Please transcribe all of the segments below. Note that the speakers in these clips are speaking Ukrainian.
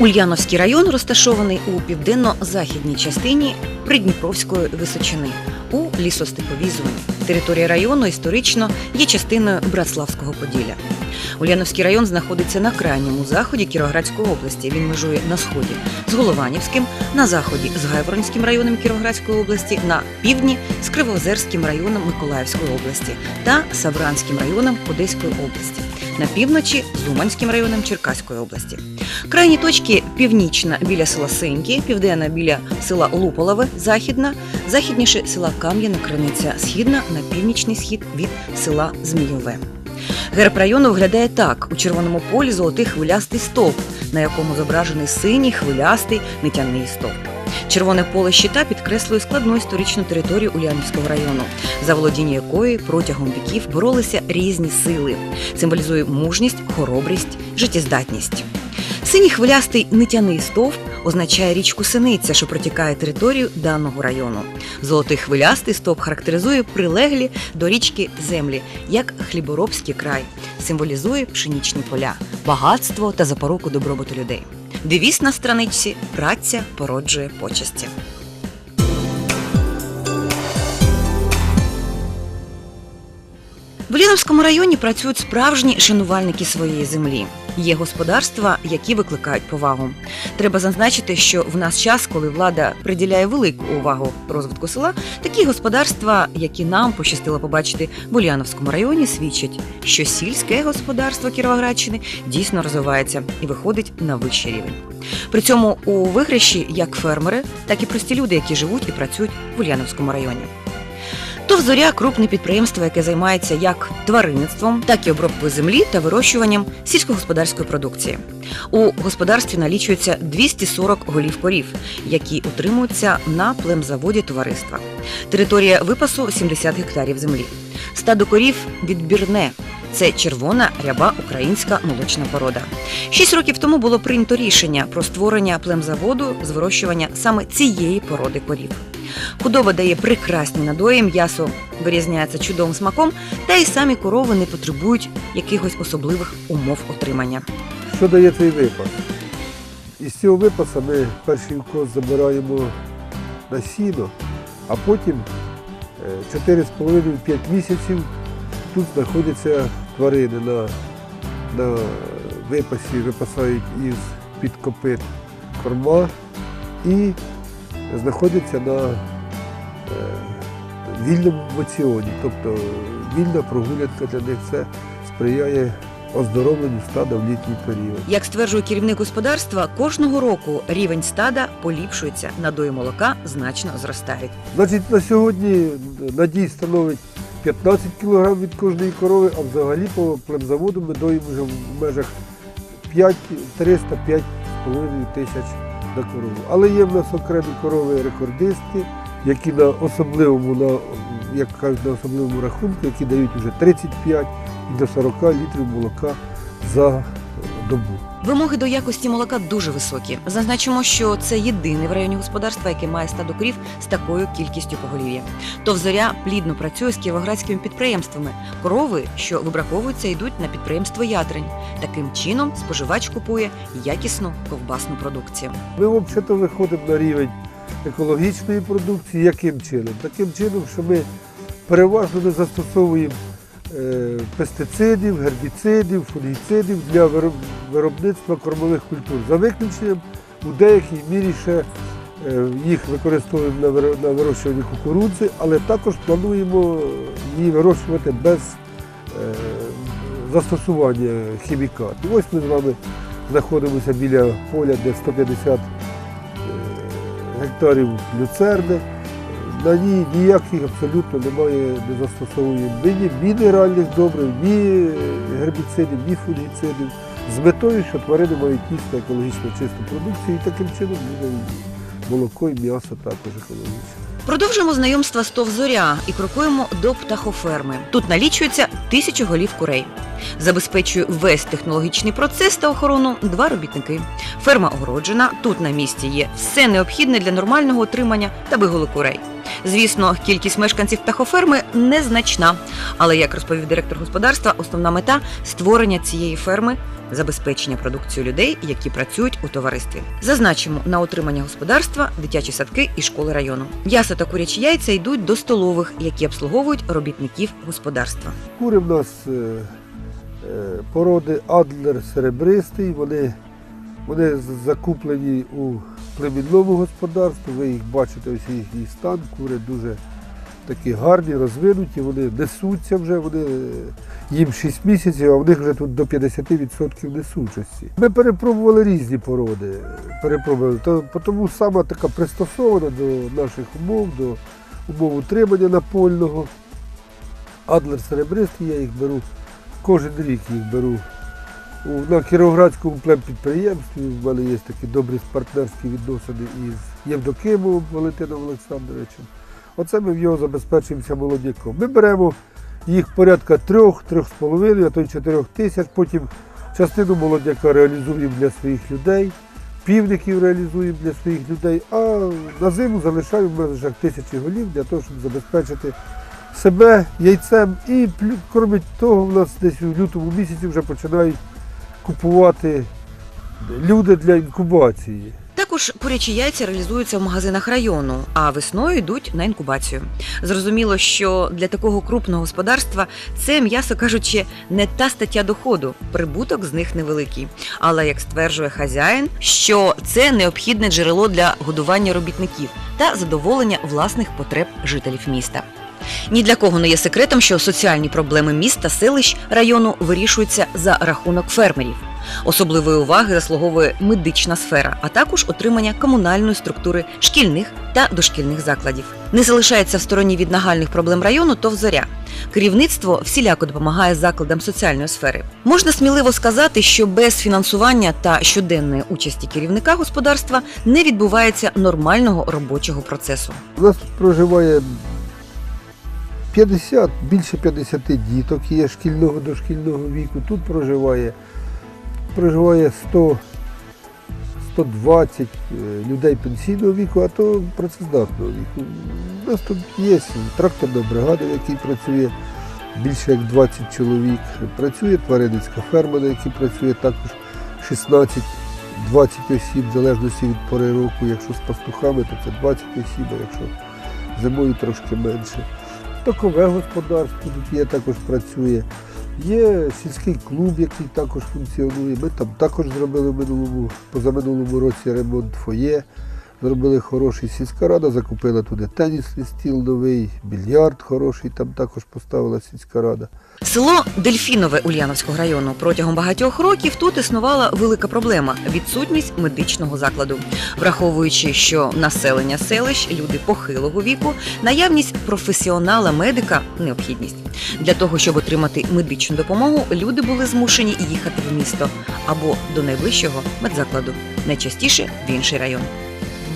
Ульяновський район розташований у південно-західній частині Придніпровської височини у лісостеповій зоні. Територія району історично є частиною Братславського Поділля. Ульяновський район знаходиться на крайньому заході Кіровоградської області. Він межує на сході з Голованівським, на заході з Гайворонським районом Кіровоградської області, на півдні з Кривоозерським районом Миколаївської області та Савранським районом Одеської області, на півночі з Уманським районом Черкаської області. Крайні точки північна біля села Сеньки, південна біля села Луполове, західна, західніше села Кам'яна Криниця, східна на північний схід від села Змійове. Герб району виглядає так: у червоному полі золотий хвилястий стовп, на якому зображений синій хвилястий нитяний стовп. Червоне поле щита підкреслює складну історичну територію Ульянівського району, за володіння якої протягом віків боролися різні сили, символізує мужність, хоробрість, життєздатність. Синій хвилястий нитяний стовп означає річку Синиця, що протікає територію даного району. Золотий хвилястий стовп характеризує прилеглі до річки землі, як хліборобський край, символізує пшенічні поля, багатство та запоруку добробуту людей. Девіз на страничці праця породжує почесті. В Ліновському районі працюють справжні шанувальники своєї землі. Є господарства, які викликають повагу. Треба зазначити, що в нас час, коли влада приділяє велику увагу розвитку села, такі господарства, які нам пощастило побачити в Ульяновському районі, свідчать, що сільське господарство Кіровоградщини дійсно розвивається і виходить на вищий рівень. При цьому у виграші як фермери, так і прості люди, які живуть і працюють в Ульяновському районі. ТОВ «Зоря» – крупне підприємство, яке займається як тваринництвом, так і обробкою землі та вирощуванням сільськогосподарської продукції. У господарстві налічується 240 голів корів, які утримуються на племзаводі товариства. Територія випасу 70 гектарів землі. Стадо корів відбірне. Це червона ряба українська молочна порода. Шість років тому було прийнято рішення про створення племзаводу з вирощування саме цієї породи корів. Худоба дає прекрасні надої, м'ясо вирізняється чудовим смаком, та й самі корови не потребують якихось особливих умов отримання. Що дає цей випас? Із цього випаса ми перший укос забираємо на сіно, а потім е, 4,5-5 місяців тут знаходяться тварини на, на випасі, випасають із під копит корма і знаходяться на е, вільному моціоні. Тобто вільна прогулянка для них це сприяє оздоровленню стада в літній період. Як стверджує керівник господарства, кожного року рівень стада поліпшується, надої молока значно зростають. Значить, на сьогодні надій становить 15 кг від кожної корови, а взагалі по племзаводу ми доїмо вже в межах 5 300-5,5 тисяч на корову. Але є в нас окремі корови рекордистки, які на особливому, на, як кажуть, на особливому рахунку, які дають вже 35 і до 40 літрів молока за добу. Вимоги до якості молока дуже високі. Зазначимо, що це єдине в районі господарства, яке має стадо корів з такою кількістю поголів'я. ТОВ «Зоря» плідно працює з кіровоградськими підприємствами. Корови, що вибраковуються, йдуть на підприємство Ятрень. Таким чином споживач купує якісну ковбасну продукцію. Ми взагалі виходимо на рівень екологічної продукції. Яким чином? Таким чином, що ми переважно не застосовуємо пестицидів, гербіцидів, фунгіцидів для виробництва кормових культур. За виключенням у деякій мірі ще е, їх використовуємо на виро- на вирощуванні кукурудзи, але також плануємо її вирощувати без е, застосування хімікатів. Ось ми з вами знаходимося біля поля, де 150 гектарів люцерни. На ній ніяких абсолютно немає, не застосовуємо ні мінеральних добрив, ні гербіцидів, ні фунгіцидів. З метою, що тварини мають їсти екологічно чисту продукцію і таким чином буде молоко і м'ясо також екологічне. Продовжуємо знайомство з ТОВ «Зоря» і крокуємо до птахоферми. Тут налічується тисячу голів курей. Забезпечує весь технологічний процес та охорону два робітники. Ферма огороджена. Тут на місці є все необхідне для нормального утримання та вигулу курей. Звісно, кількість мешканців птахоферми незначна, але як розповів директор господарства, основна мета створення цієї ферми забезпечення продукцію людей, які працюють у товаристві. Зазначимо на утримання господарства, дитячі садки і школи району. М'ясо та курячі яйця йдуть до столових, які обслуговують робітників господарства. Кури в нас е, е, породи Адлер серебристий, вони, вони закуплені у племінному господарстві. Ви їх бачите, ось їхній стан. Кури дуже такі гарні, розвинуті, вони несуться вже, вони, їм 6 місяців, а в них вже тут до 50% несучості. Ми перепробували різні породи. Перепробували. То, тому сама така пристосована до наших умов, до умов утримання напольного. Адлер серебристий, я їх беру кожен рік їх беру. На Кіровоградському племпідприємстві в мене є такі добрі партнерські відносини із Євдокимовим Валентином Олександровичем. Оце ми в його забезпечуємося молодняком. Ми беремо їх порядка трьох, трьох з половиною, а то й чотирьох тисяч. Потім частину молодняка реалізуємо для своїх людей, півників реалізуємо для своїх людей, а на зиму залишаємо в межах тисячі голів для того, щоб забезпечити себе яйцем. І крім того, в нас десь у лютому місяці вже починають купувати люди для інкубації. Також курячі яйця реалізуються в магазинах району, а весною йдуть на інкубацію. Зрозуміло, що для такого крупного господарства це, м'ясо кажучи, не та стаття доходу. Прибуток з них невеликий. Але як стверджує хазяїн, що це необхідне джерело для годування робітників та задоволення власних потреб жителів міста. Ні для кого не є секретом, що соціальні проблеми міст та селищ району вирішуються за рахунок фермерів. Особливої уваги заслуговує медична сфера, а також отримання комунальної структури шкільних та дошкільних закладів. Не залишається в стороні від нагальних проблем району ТОВ «Зоря». Керівництво всіляко допомагає закладам соціальної сфери. Можна сміливо сказати, що без фінансування та щоденної участі керівника господарства не відбувається нормального робочого процесу. У нас проживає 50, більше 50 діток є шкільного дошкільного віку. Тут проживає, проживає 100, 120 е, людей пенсійного віку, а то працездатного віку. У нас тут є тракторна бригада, в якій працює більше як 20 чоловік. Працює тваринницька ферма, на якій працює також 16 20 осіб, в залежності від пори року. Якщо з пастухами, то це 20 осіб, а якщо зимою трошки менше. Такове господарство тут є, також працює. Є сільський клуб, який також функціонує. Ми там також зробили в минулому, позаминулому році ремонт фоє. Зробили хороший сільська рада, закупила туди тенісний стіл новий, більярд хороший, там також поставила сільська рада. Село Дельфінове Ульяновського району протягом багатьох років тут існувала велика проблема відсутність медичного закладу, враховуючи, що населення селищ, люди похилого віку, наявність професіонала медика необхідність. Для того щоб отримати медичну допомогу, люди були змушені їхати в місто або до найближчого медзакладу, найчастіше в інший район.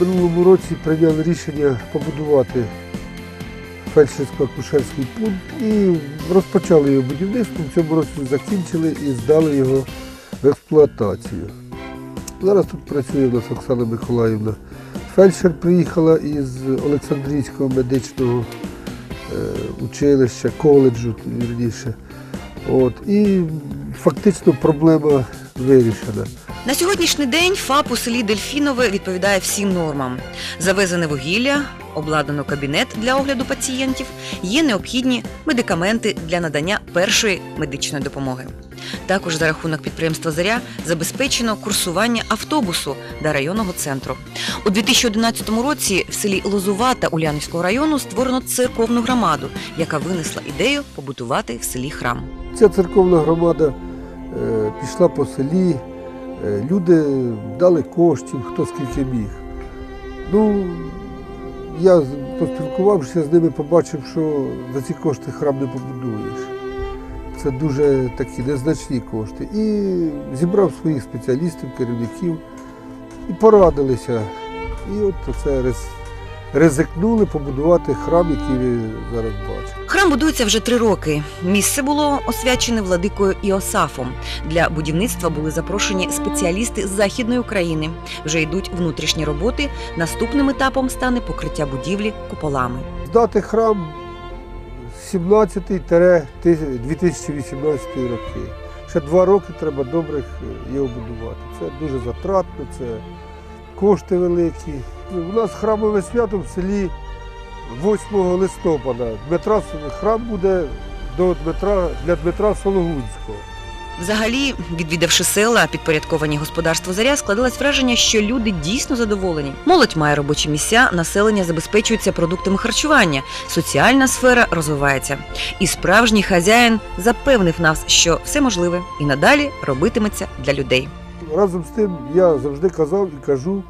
Минулому році прийняли рішення побудувати фельдшерсько-акушерський пункт і розпочали його будівництво. В цьому році закінчили і здали його в експлуатацію. Зараз тут працює в нас Оксана Миколаївна. Фельдшер приїхала із Олександрійського медичного е, училища, коледжу, вірніше. От, і фактично проблема вирішена. На сьогоднішній день ФАП у селі Дельфінове відповідає всім нормам. Завезене вугілля, обладнано кабінет для огляду пацієнтів, є необхідні медикаменти для надання першої медичної допомоги. Також за рахунок підприємства Заря забезпечено курсування автобусу до районного центру. У 2011 році в селі Лозувата Улянівського району створено церковну громаду, яка винесла ідею побудувати в селі храм. Ця церковна громада е, пішла по селі, люди дали коштів, хто скільки міг. Ну, я поспілкувався з ними, побачив, що за ці кошти храм не побудуєш. Це дуже такі незначні кошти. І зібрав своїх спеціалістів, керівників і порадилися. І от це ризикнули побудувати храм, який ви зараз бачите. Храм будується вже три роки. Місце було освячене владикою Іосафом. Для будівництва були запрошені спеціалісти з західної України. Вже йдуть внутрішні роботи. Наступним етапом стане покриття будівлі куполами. Здати храм 17-2018 роки. Ще два роки треба добрих його будувати. Це дуже затратно, це кошти великі. Ну, У нас храмове свято в селі 8 листопада. Дмитра, храм буде до Дмитра, для Дмитра Сологунського. Взагалі, відвідавши села, підпорядковані господарству заря, складалось враження, що люди дійсно задоволені. Молодь має робочі місця, населення забезпечується продуктами харчування, соціальна сфера розвивається. І справжній хазяїн запевнив нас, що все можливе і надалі робитиметься для людей. Разом з тим я завжди казав і кажу,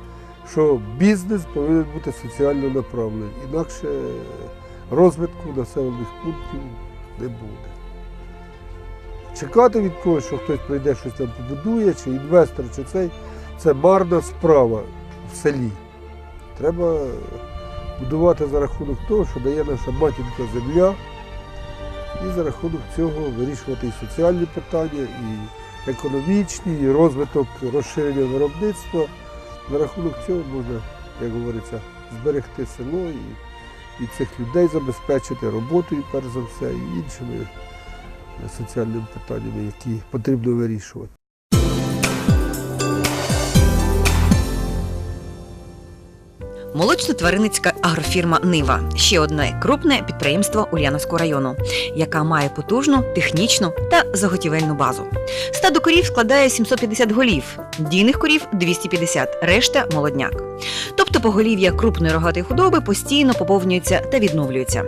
що бізнес повинен бути соціально направлений, інакше розвитку населених пунктів не буде. Чекати від когось, що хтось прийде щось там побудує, чи інвестор, чи цей, це марна справа в селі. Треба будувати за рахунок того, що дає наша матінка земля, і за рахунок цього вирішувати і соціальні питання, і економічні, розвиток розширення виробництва. На рахунок цього можна, як говориться, зберегти село і, і цих людей забезпечити роботою, перш за все, і іншими соціальними питаннями, які потрібно вирішувати. Молочно-тваринницька агрофірма Нива ще одне крупне підприємство Ульяновського району, яка має потужну технічну та заготівельну базу. Стадо корів складає 750 голів, дійних корів 250, решта молодняк. Тобто поголів'я крупної рогатої худоби постійно поповнюється та відновлюється.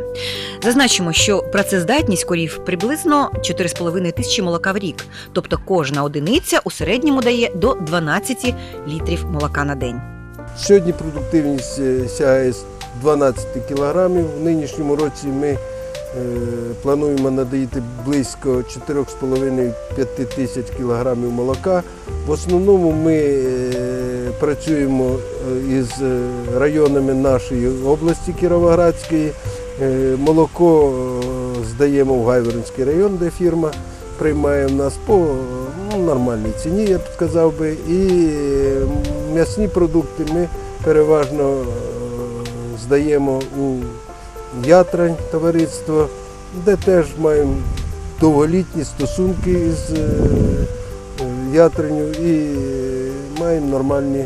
Зазначимо, що працездатність корів приблизно 4,5 тисячі молока в рік, тобто кожна одиниця у середньому дає до 12 літрів молока на день. Сьогодні продуктивність е, сягає з 12 кілограмів. В нинішньому році ми е, плануємо надоїти близько 4,5-5 тисяч кілограмів молока. В основному ми е, працюємо із районами нашої області Кіровоградської. Молоко здаємо в Гайворонський район, де фірма приймає в нас по ну, нормальній ціні, я б сказав би. І м'ясні продукти ми переважно е, здаємо у Ятрань товариство, де теж маємо довголітні стосунки із е, Ятраню і маємо нормальні,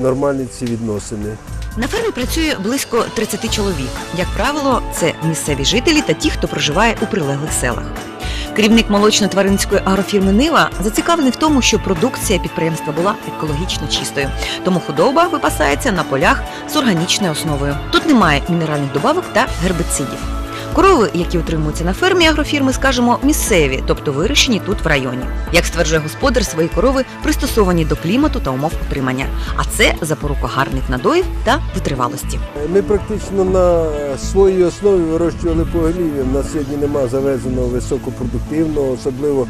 нормальні ці відносини. На фермі працює близько 30 чоловік. Як правило, це місцеві жителі та ті, хто проживає у прилеглих селах. Керівник молочно-тваринської агрофірми Нива зацікавлений в тому, що продукція підприємства була екологічно чистою. Тому худоба випасається на полях з органічною основою. Тут немає мінеральних добавок та гербицидів. Корови, які утримуються на фермі агрофірми, скажімо, місцеві, тобто вирощені тут в районі. Як стверджує господар, свої корови пристосовані до клімату та умов утримання. А це запорука гарних надоїв та витривалості. Ми практично на своїй основі вирощували поголів'я. У нас сьогодні немає завезеного високопродуктивного, особливо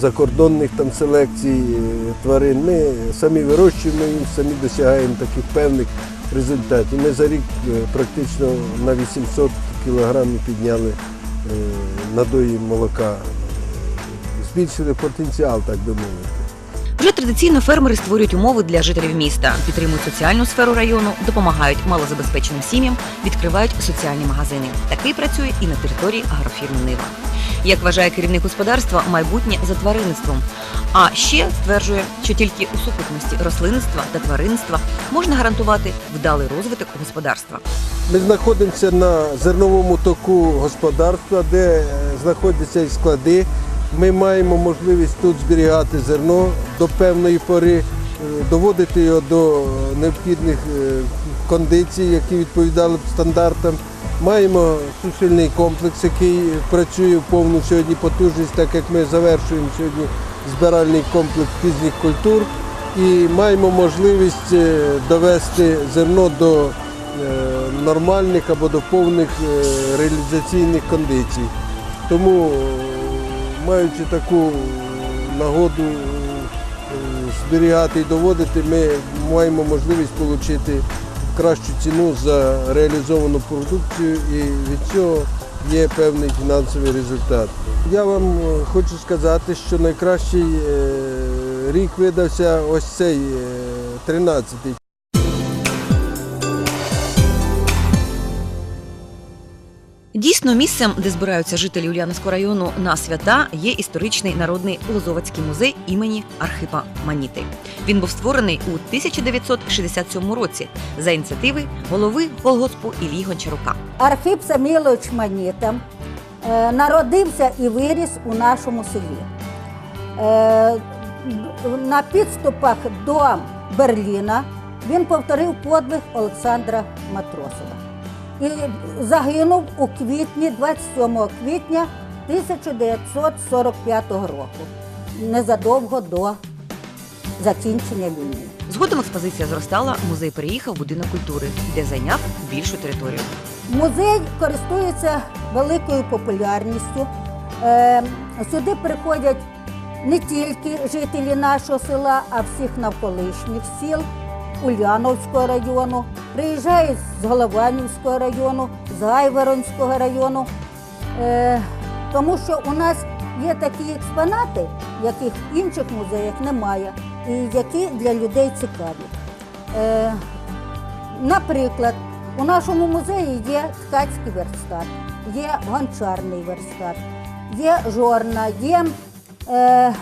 закордонних там селекцій е, тварин. Ми самі вирощуємо їх, самі досягаємо таких певних результатів. Ми за рік е, практично на 800 кілограмів підняли е, надої молока, збільшили потенціал, так би мовити. Вже традиційно фермери створюють умови для жителів міста, підтримують соціальну сферу району, допомагають малозабезпеченим сім'ям, відкривають соціальні магазини. Такий працює і на території агрофірми Нива. Як вважає керівник господарства, майбутнє за тваринництвом. А ще стверджує, що тільки у сукупності рослинництва та тваринництва можна гарантувати вдалий розвиток господарства. Ми знаходимося на зерновому току господарства, де е, знаходяться і склади. Ми маємо можливість тут зберігати зерно до певної пори, е, доводити його до необхідних е, кондицій, які відповідали б стандартам. Маємо сушильний комплекс, який працює в повну сьогодні потужність, так як ми завершуємо сьогодні збиральний комплекс пізніх культур і маємо можливість довести зерно до нормальних або до повних е, реалізаційних кондицій. Тому, е, маючи таку нагоду е, зберігати і доводити, ми маємо можливість отримати кращу ціну за реалізовану продукцію і від цього є певний фінансовий результат. Я вам е, хочу сказати, що найкращий е, рік видався ось цей е, 13-й. Дійсно, місцем, де збираються жителі Ульяновського району на свята, є історичний народний Лозовацький музей імені Архипа Маніти. Він був створений у 1967 році за ініціативи голови колгоспу Іллі Гончарука. Архип Самілович Маніта е, народився і виріс у нашому селі. Е, На підступах до Берліна він повторив подвиг Олександра Матросова і загинув у квітні, 27 квітня 1945 року, незадовго до закінчення війни. Згодом експозиція зростала, музей переїхав в будинок культури, де зайняв більшу територію. Музей користується великою популярністю. Е, Сюди приходять не тільки жителі нашого села, а всіх навколишніх сіл Ульяновського району, приїжджають з Голованівського району, з Гайворонського району. Е, Тому що у нас є такі експонати, яких в інших музеях немає, і які для людей цікаві. Е, Наприклад, у нашому музеї є ткацький верстат, є гончарний верстат, є жорна, є е,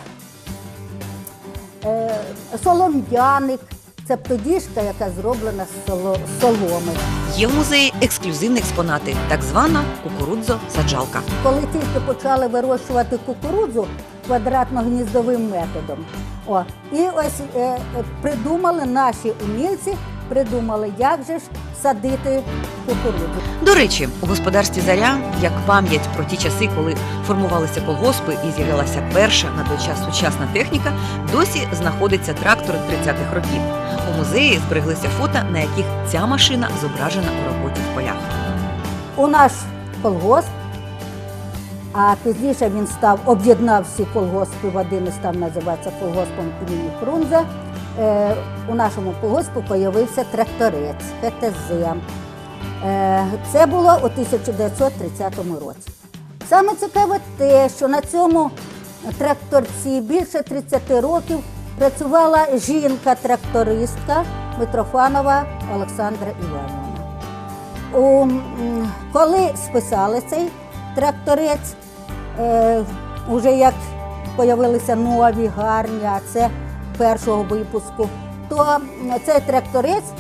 солом'яник, це птодіжка, яка зроблена з соломи. Є в музеї ексклюзивні експонати, так звана кукурудзо-саджалка. Коли тільки почали вирощувати кукурудзу квадратно-гніздовим методом, о, і ось е, е, придумали наші умільці, придумали, як же ж садити кукурудзу. До речі, у господарстві заря, як пам'ять про ті часи, коли формувалися колгоспи і з'явилася перша на той час сучасна техніка, досі знаходиться трактор 30-х років. У музеї збереглися фото, на яких ця машина зображена у роботі в полях. у наш колгосп, а пізніше він став, об'єднав всі колгоспи в один і став називатися колгоспом імені Фрунзе. Е, у нашому колгоспу з'явився тракторець ХТЗ. Е, це було у 1930 році. Саме цікаве те, що на цьому тракторці більше 30 років працювала жінка-трактористка Митрофанова Олександра Іванівна. Коли списали цей тракторець, е, вже як з'явилися нові гарні, а це першого випуску, то цей тракторець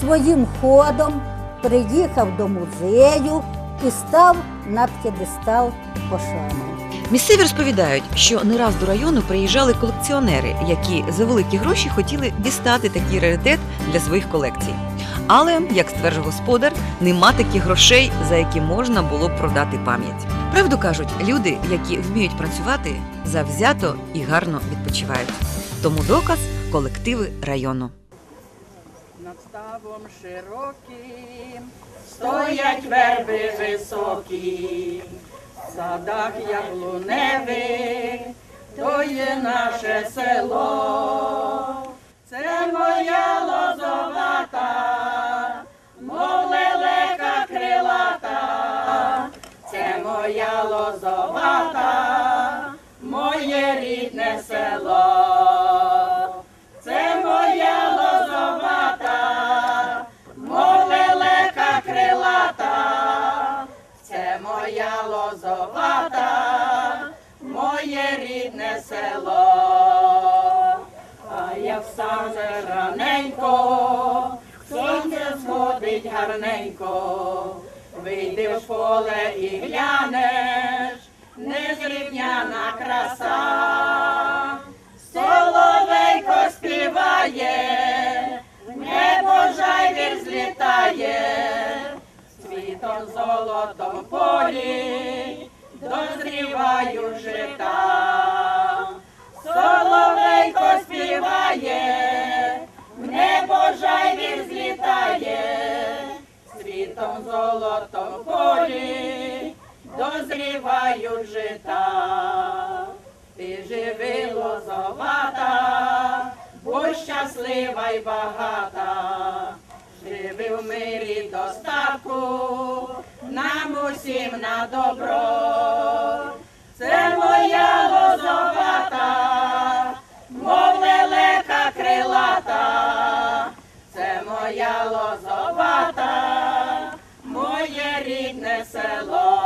своїм ходом приїхав до музею і став на п'єдестал пошани. Місцеві розповідають, що не раз до району приїжджали колекціонери, які за великі гроші хотіли дістати такий раритет для своїх колекцій. Але, як стверджує господар, нема таких грошей, за які можна було б продати пам'ять. Правду кажуть, люди, які вміють працювати, завзято і гарно відпочивають. Тому доказ колективи району. Над ставом широким стоять верби високі, в садах яблуневих, то є наше село. Це моя лозовата, мов лелека крилата, це моя лозовата, моє рідне село. Золотом полі дозріваю жита. Соловейко співає, в небо жайвір злітає, світом золотом полі дозріваю жита. Ти живи лозовата, будь щаслива й багата, живи в мирі достатку, нам усім на добро. Це моя лозовата, мов лелека крилата, це моя лозовата, моє рідне село.